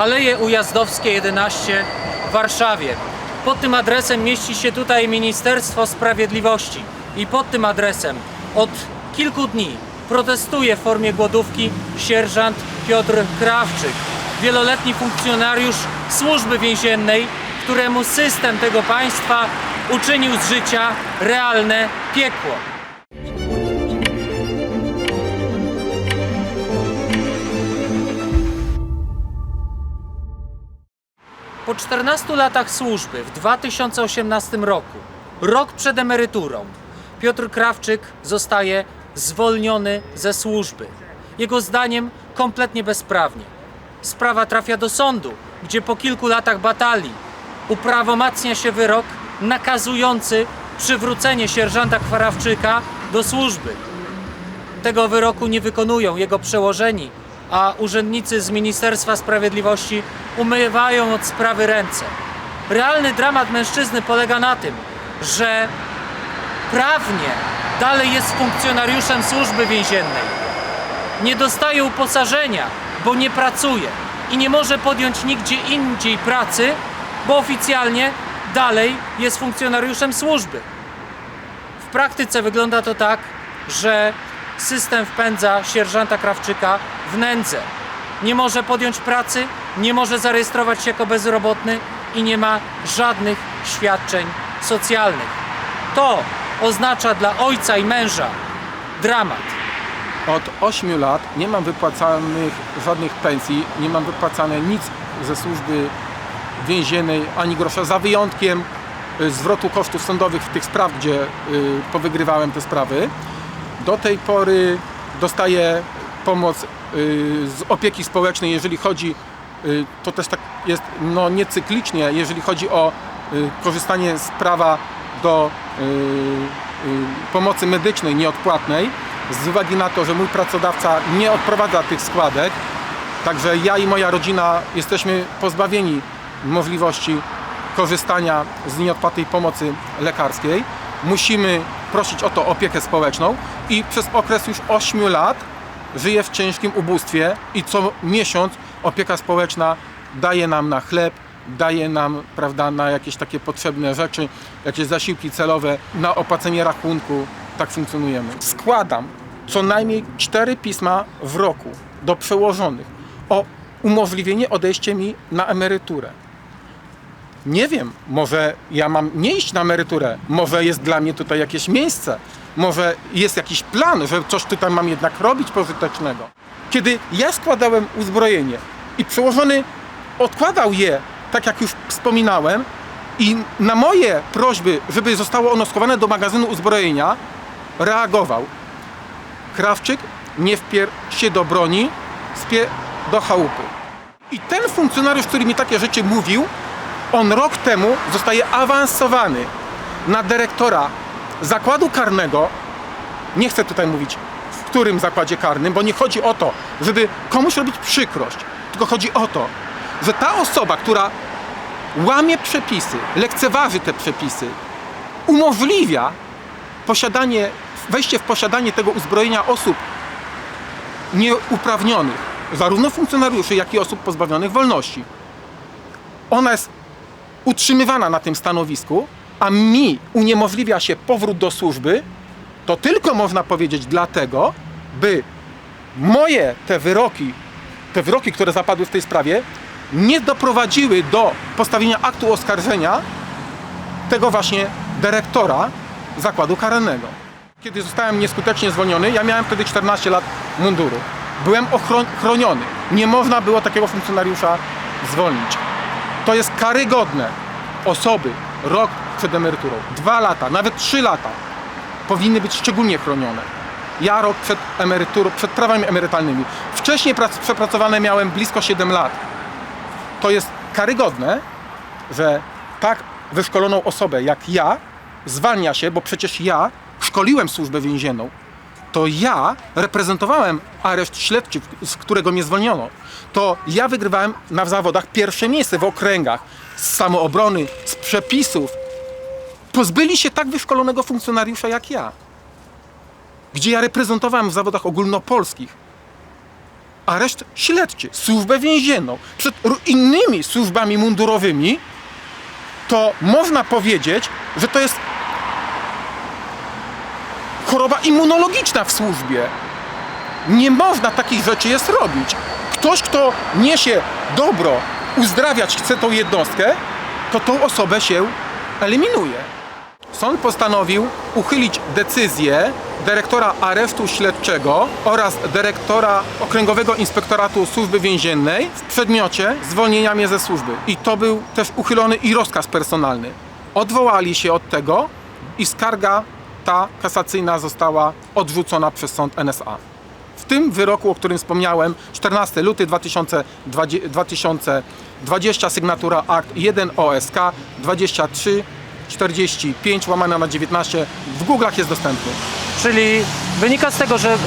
Aleje Ujazdowskie 11 w Warszawie. Pod tym adresem mieści się tutaj Ministerstwo Sprawiedliwości i pod tym adresem od kilku dni protestuje w formie głodówki sierżant Piotr Krawczyk, wieloletni funkcjonariusz służby więziennej, któremu system tego państwa uczynił z życia realne piekło. Po 14 latach służby w 2018 roku, rok przed emeryturą, Piotr Krawczyk zostaje zwolniony ze służby. Jego zdaniem kompletnie bezprawnie. Sprawa trafia do sądu, gdzie po kilku latach batalii uprawomacnia się wyrok nakazujący przywrócenie sierżanta Krawczyka do służby. Tego wyroku nie wykonują jego przełożeni, a urzędnicy z Ministerstwa Sprawiedliwości umywają od sprawy ręce. Realny dramat mężczyzny polega na tym, że prawnie dalej jest funkcjonariuszem służby więziennej. Nie dostaje uposażenia, bo nie pracuje i nie może podjąć nigdzie indziej pracy, bo oficjalnie dalej jest funkcjonariuszem służby. W praktyce wygląda to tak, że system wpędza sierżanta Krawczyka w nędzę. Nie może podjąć pracy, nie może zarejestrować się jako bezrobotny i nie ma żadnych świadczeń socjalnych. To oznacza dla ojca i męża dramat. Od 8 lat nie mam wypłacanych żadnych pensji, nie mam wypłacane nic ze służby więziennej, ani grosza, za wyjątkiem y, zwrotu kosztów sądowych w tych spraw, gdzie y, powygrywałem te sprawy. Do tej pory dostaję pomoc y, z opieki społecznej, jeżeli chodzi, y, to też tak jest no, niecyklicznie, jeżeli chodzi o y, korzystanie z prawa do pomocy medycznej nieodpłatnej, z uwagi na to, że mój pracodawca nie odprowadza tych składek, Także ja i moja rodzina jesteśmy pozbawieni możliwości korzystania z nieodpłatnej pomocy lekarskiej. Musimy prosić o to opiekę społeczną i przez okres już 8 lat żyję w ciężkim ubóstwie i co miesiąc opieka społeczna daje nam na chleb, daje nam prawda, na jakieś takie potrzebne rzeczy, jakieś zasiłki celowe, na opłacenie rachunku. Tak funkcjonujemy. Składam co najmniej cztery pisma w roku do przełożonych o umożliwienie odejścia mi na emeryturę. Nie wiem, może ja mam nie iść na emeryturę, może jest dla mnie tutaj jakieś miejsce, może jest jakiś plan, że coś tutaj mam jednak robić pożytecznego. Kiedy ja składałem uzbrojenie i przełożony odkładał je, tak jak już wspominałem, i na moje prośby, żeby zostało ono schowane do magazynu uzbrojenia, reagował. Krawczyk nie wpier się do broni, spie do chałupy. I ten funkcjonariusz, który mi takie rzeczy mówił, on rok temu zostaje awansowany na dyrektora zakładu karnego. Nie chcę tutaj mówić, w którym zakładzie karnym, bo nie chodzi o to, żeby komuś robić przykrość, tylko chodzi o to, że ta osoba, która łamie przepisy, lekceważy te przepisy, umożliwia posiadanie, wejście w posiadanie tego uzbrojenia osób nieuprawnionych, zarówno funkcjonariuszy, jak i osób pozbawionych wolności. Ona jest utrzymywana na tym stanowisku, a mi uniemożliwia się powrót do służby, to tylko można powiedzieć dlatego, by moje te wyroki, te wyroki, które zapadły w tej sprawie, nie doprowadziły do postawienia aktu oskarżenia tego właśnie dyrektora zakładu karnego. Kiedy zostałem nieskutecznie zwolniony, ja miałem wtedy 14 lat munduru. Byłem ochron- chroniony. Nie można było takiego funkcjonariusza zwolnić. To jest karygodne. Osoby rok przed emeryturą, dwa lata, nawet trzy lata powinny być szczególnie chronione. Ja rok przed emeryturą, przed prawami emerytalnymi. Wcześniej prac- przepracowane miałem blisko 7 lat. To jest karygodne, że tak wyszkoloną osobę jak ja zwalnia się, bo przecież ja szkoliłem służbę więzienną. To ja reprezentowałem areszt śledczy, z którego mnie zwolniono. To ja wygrywałem na zawodach pierwsze miejsce w okręgach z samoobrony, z przepisów. Pozbyli się tak wyszkolonego funkcjonariusza jak ja. Gdzie ja reprezentowałem w zawodach ogólnopolskich. areszt śledczy, służbę więzienną przed innymi służbami mundurowymi, to można powiedzieć, że to jest choroba immunologiczna w służbie. Nie można takich rzeczy jest robić. Ktoś, kto niesie dobro, uzdrawiać chce tą jednostkę, to tą osobę się eliminuje. Sąd postanowił uchylić decyzję dyrektora aresztu śledczego oraz dyrektora Okręgowego Inspektoratu Służby Więziennej w przedmiocie zwolnienia mnie ze służby. I to był też uchylony i rozkaz personalny. Odwołali się od tego i skarga ta kasacyjna została odrzucona przez sąd NSA. W tym wyroku, o którym wspomniałem, 14 luty 2020, 2020 sygnatura akt 1 OSK 23 45 łamana na 19 w Google'ach jest dostępny. Czyli wynika z tego, że y,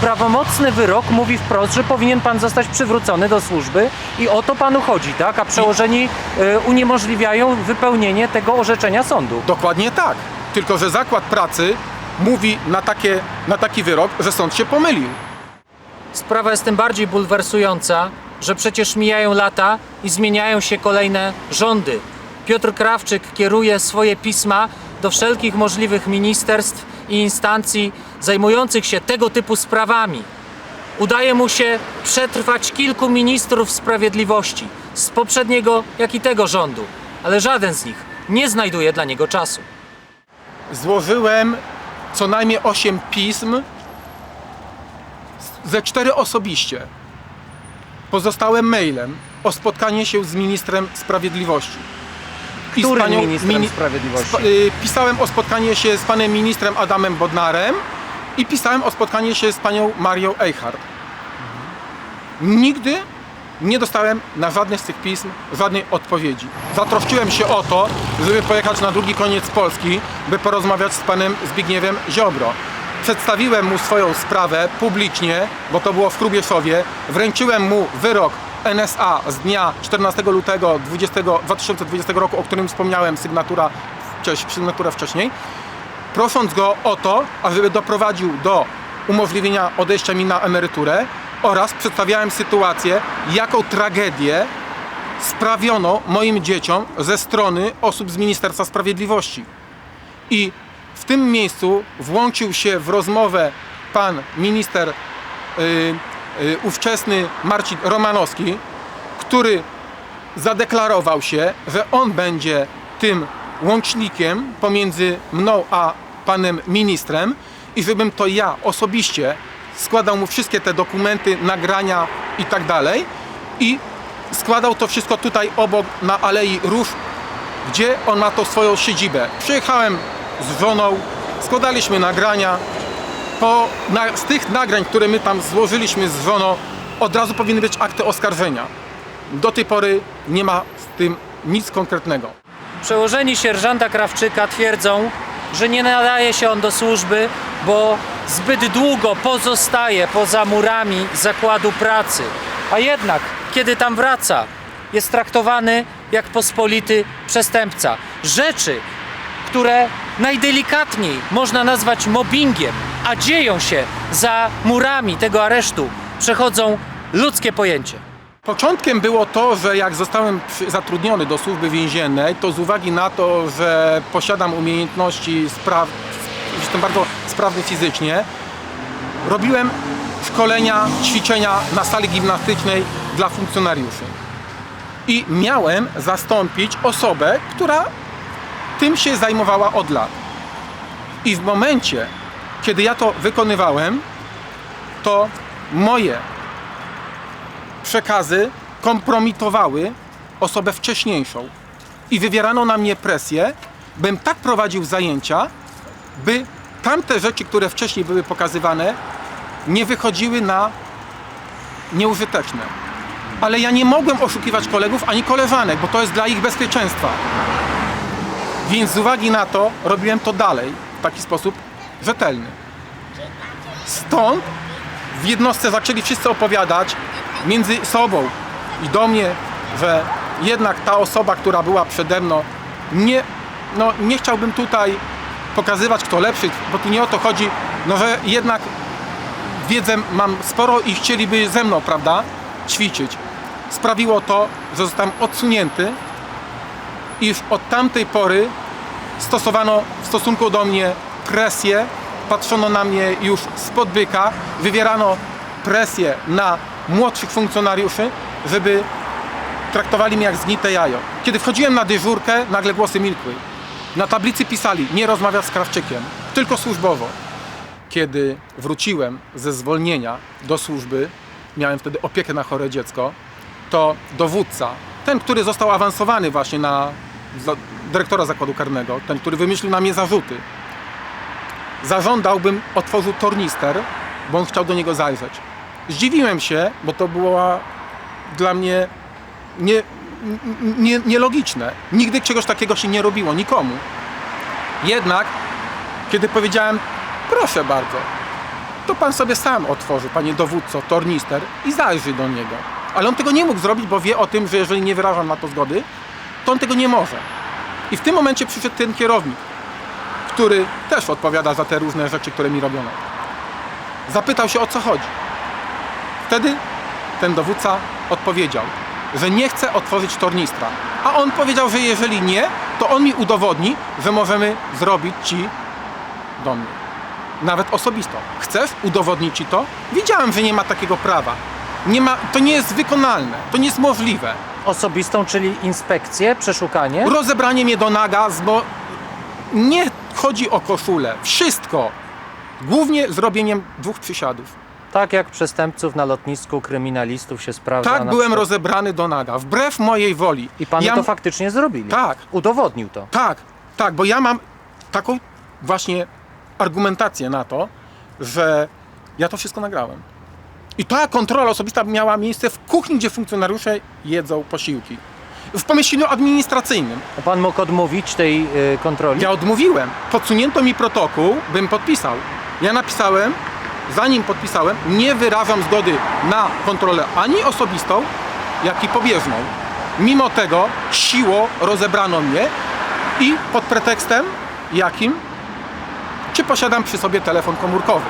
prawomocny wyrok mówi wprost, że powinien pan zostać przywrócony do służby i o to panu chodzi, tak? A przełożeni y, uniemożliwiają wypełnienie tego orzeczenia sądu. Dokładnie tak. Tylko, że zakład pracy mówi na, takie, na taki wyrok, że sąd się pomylił. Sprawa jest tym bardziej bulwersująca, że przecież mijają lata i zmieniają się kolejne rządy. Piotr Krawczyk kieruje swoje pisma do wszelkich możliwych ministerstw i instancji zajmujących się tego typu sprawami. Udaje mu się przetrwać kilku ministrów sprawiedliwości z poprzedniego, jak i tego rządu, ale żaden z nich nie znajduje dla niego czasu. Złożyłem co najmniej 8 pism, ze cztery osobiście. Pozostałem mailem o spotkanie się z ministrem sprawiedliwości. I z panią ministrem sprawiedliwości? Spa- y, pisałem o spotkanie się z panem ministrem Adamem Bodnarem i pisałem o spotkanie się z panią Marią Eichhardt. Nigdy nie dostałem na żadne z tych pism żadnej odpowiedzi. Zatroszczyłem się o to, żeby pojechać na drugi koniec Polski, by porozmawiać z panem Zbigniewem Ziobro. Przedstawiłem mu swoją sprawę publicznie, bo to było w Krubieszowie. Wręczyłem mu wyrok NSA z dnia 14 lutego 20, 2020 roku, o którym wspomniałem, sygnatura, sygnatura wcześniej prosząc go o to, ażeby doprowadził do umożliwienia odejścia mi na emeryturę oraz przedstawiałem sytuację, jaką tragedię sprawiono moim dzieciom ze strony osób z Ministerstwa Sprawiedliwości. I w tym miejscu włączył się w rozmowę pan minister y, y, ówczesny Marcin Romanowski, który zadeklarował się, że on będzie tym łącznikiem pomiędzy mną a panem ministrem i żebym to ja osobiście składał mu wszystkie te dokumenty, nagrania i tak dalej i składał to wszystko tutaj obok na Alei Róż, gdzie on ma to swoją siedzibę. Przyjechałem z żoną, składaliśmy nagrania, po, na, z tych nagrań, które my tam złożyliśmy z żoną, od razu powinny być akty oskarżenia. Do tej pory nie ma z tym nic konkretnego. Przełożeni sierżanta Krawczyka twierdzą, że nie nadaje się on do służby, bo zbyt długo pozostaje poza murami zakładu pracy. A jednak, kiedy tam wraca, jest traktowany jak pospolity przestępca. Rzeczy, które najdelikatniej można nazwać mobbingiem, a dzieją się za murami tego aresztu, przechodzą ludzkie pojęcie. Początkiem było to, że jak zostałem zatrudniony do służby więziennej, to z uwagi na to, że posiadam umiejętności, spraw, jestem bardzo sprawny fizycznie, robiłem szkolenia, ćwiczenia na sali gimnastycznej dla funkcjonariuszy. I miałem zastąpić osobę, która tym się zajmowała od lat. I w momencie, kiedy ja to wykonywałem, to moje przekazy kompromitowały osobę wcześniejszą i wywierano na mnie presję, bym tak prowadził zajęcia, by tamte rzeczy, które wcześniej były pokazywane, nie wychodziły na nieużyteczne. Ale ja nie mogłem oszukiwać kolegów ani koleżanek, bo to jest dla ich bezpieczeństwa. Więc z uwagi na to robiłem to dalej w taki sposób rzetelny. Stąd w jednostce zaczęli wszyscy opowiadać między sobą i do mnie, że jednak ta osoba, która była przede mną, nie, no, nie chciałbym tutaj pokazywać kto lepszy, bo tu nie o to chodzi, no że jednak wiedzę mam sporo i chcieliby ze mną, prawda, ćwiczyć. Sprawiło to, że zostałem odsunięty i już od tamtej pory stosowano w stosunku do mnie presję, patrzono na mnie już spod byka, wywierano presję na młodszych funkcjonariuszy, żeby traktowali mnie jak zgnite jajo. Kiedy wchodziłem na dyżurkę, nagle głosy milkły. Na tablicy pisali, nie rozmawia z Krawczykiem, tylko służbowo. Kiedy wróciłem ze zwolnienia do służby, miałem wtedy opiekę na chore dziecko, to dowódca, ten, który został awansowany właśnie na dyrektora zakładu karnego, ten, który wymyślił na mnie zarzuty, zażądał, bym otworzył tornister, bo on chciał do niego zajrzeć. Zdziwiłem się, bo to była dla mnie nie, nie, nielogiczne. Nigdy czegoś takiego się nie robiło, nikomu. Jednak, kiedy powiedziałem, proszę bardzo, to pan sobie sam otworzy, panie dowódco, tornister i zajrzy do niego. Ale on tego nie mógł zrobić, bo wie o tym, że jeżeli nie wyrażam na to zgody, to on tego nie może. I w tym momencie przyszedł ten kierownik, który też odpowiada za te różne rzeczy, które mi robiono. Zapytał się o co chodzi. Wtedy ten dowódca odpowiedział, że nie chce otworzyć tornistra. A on powiedział, że jeżeli nie, to on mi udowodni, że możemy zrobić ci do mnie. Nawet osobisto. Chcesz udowodnić ci to? Widziałem, że nie ma takiego prawa. Nie ma, to nie jest wykonalne, to nie jest możliwe. Osobistą, czyli inspekcję, przeszukanie. Rozebranie mnie do naga, bo nie chodzi o koszulę. Wszystko. Głównie zrobieniem dwóch przysiadów. Tak jak przestępców na lotnisku, kryminalistów się sprawdza. Tak na byłem przykład. rozebrany do naga, wbrew mojej woli. I panu ja, to faktycznie zrobili. Tak. Udowodnił to. Tak, tak, bo ja mam taką właśnie argumentację na to, że ja to wszystko nagrałem. I ta kontrola osobista miała miejsce w kuchni, gdzie funkcjonariusze jedzą posiłki. W pomieszczeniu administracyjnym. A pan mógł odmówić tej y, kontroli? Ja odmówiłem. Podsunięto mi protokół, bym podpisał. Ja napisałem, zanim podpisałem, nie wyrażam zgody na kontrolę ani osobistą, jak i pobieżną. Mimo tego siło rozebrano mnie i pod pretekstem jakim? Czy posiadam przy sobie telefon komórkowy?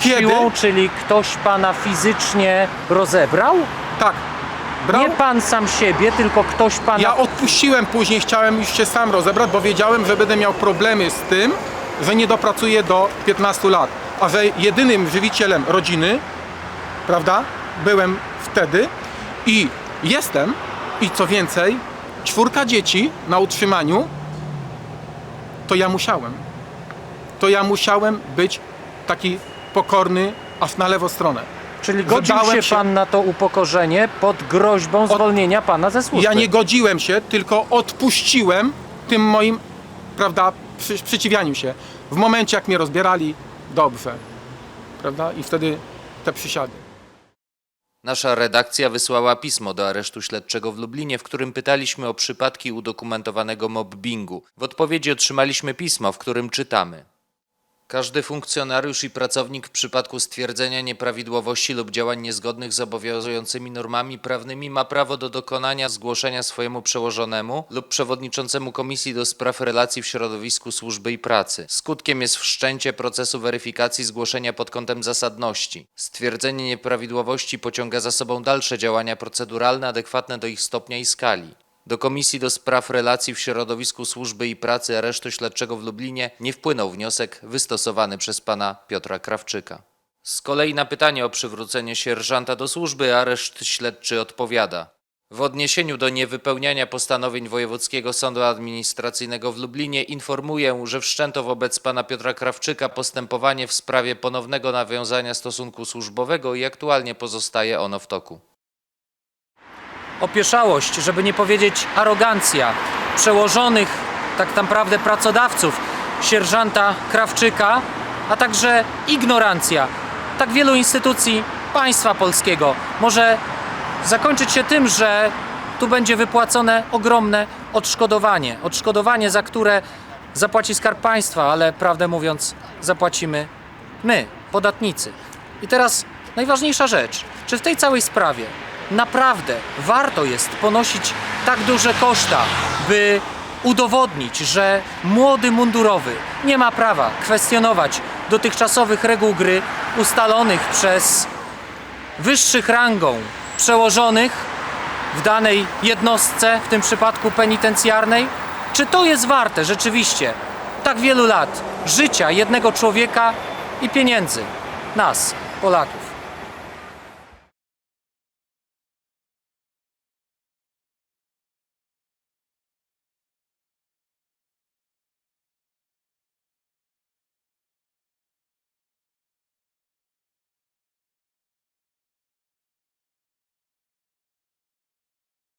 Kiedy? Siłą, czyli ktoś pana fizycznie rozebrał? Tak. Brał? Nie pan sam siebie, tylko ktoś pana. Ja odpuściłem później, chciałem już się sam rozebrać, bo wiedziałem, że będę miał problemy z tym, że nie dopracuję do 15 lat. A że jedynym żywicielem rodziny, prawda, byłem wtedy i jestem, i co więcej, czwórka dzieci na utrzymaniu, to ja musiałem. To ja musiałem być taki pokorny, aż na lewą stronę. Czyli godził się, się- pan na to upokorzenie pod groźbą zwolnienia pana ze służby. Ja nie godziłem się, tylko odpuściłem tym moim, prawda, przy, sprzeciwianiu się. W momencie, jak mnie rozbierali, dobrze, prawda, i wtedy te przysiady. Nasza redakcja wysłała pismo do aresztu śledczego w Lublinie, w którym pytaliśmy o przypadki udokumentowanego mobbingu. W odpowiedzi otrzymaliśmy pismo, w którym czytamy. Każdy funkcjonariusz i pracownik w przypadku stwierdzenia nieprawidłowości lub działań niezgodnych z obowiązującymi normami prawnymi ma prawo do dokonania zgłoszenia swojemu przełożonemu lub przewodniczącemu Komisji do Spraw Relacji w Środowisku Służby i Pracy. Skutkiem jest wszczęcie procesu weryfikacji zgłoszenia pod kątem zasadności. Stwierdzenie nieprawidłowości pociąga za sobą dalsze działania proceduralne adekwatne do ich stopnia i skali. Do Komisji do Spraw Relacji w Środowisku Służby i Pracy Aresztu Śledczego w Lublinie nie wpłynął wniosek wystosowany przez pana Piotra Krawczyka. Z kolei na pytanie o przywrócenie sierżanta do służby areszt śledczy odpowiada. W odniesieniu do niewypełniania postanowień Wojewódzkiego Sądu Administracyjnego w Lublinie informuję, że wszczęto wobec pana Piotra Krawczyka postępowanie w sprawie ponownego nawiązania stosunku służbowego i aktualnie pozostaje ono w toku. Opieszałość, żeby nie powiedzieć arogancja przełożonych, tak naprawdę pracodawców, sierżanta Krawczyka, a także ignorancja tak wielu instytucji państwa polskiego może zakończyć się tym, że tu będzie wypłacone ogromne odszkodowanie. Odszkodowanie, za które zapłaci skarb państwa, ale prawdę mówiąc, zapłacimy my, podatnicy. I teraz najważniejsza rzecz. Czy w tej całej sprawie naprawdę warto jest ponosić tak duże koszta, by udowodnić, że młody mundurowy nie ma prawa kwestionować dotychczasowych reguł gry ustalonych przez wyższych rangą przełożonych w danej jednostce, w tym przypadku penitencjarnej? Czy to jest warte rzeczywiście tak wielu lat życia jednego człowieka i pieniędzy nas, Polaków?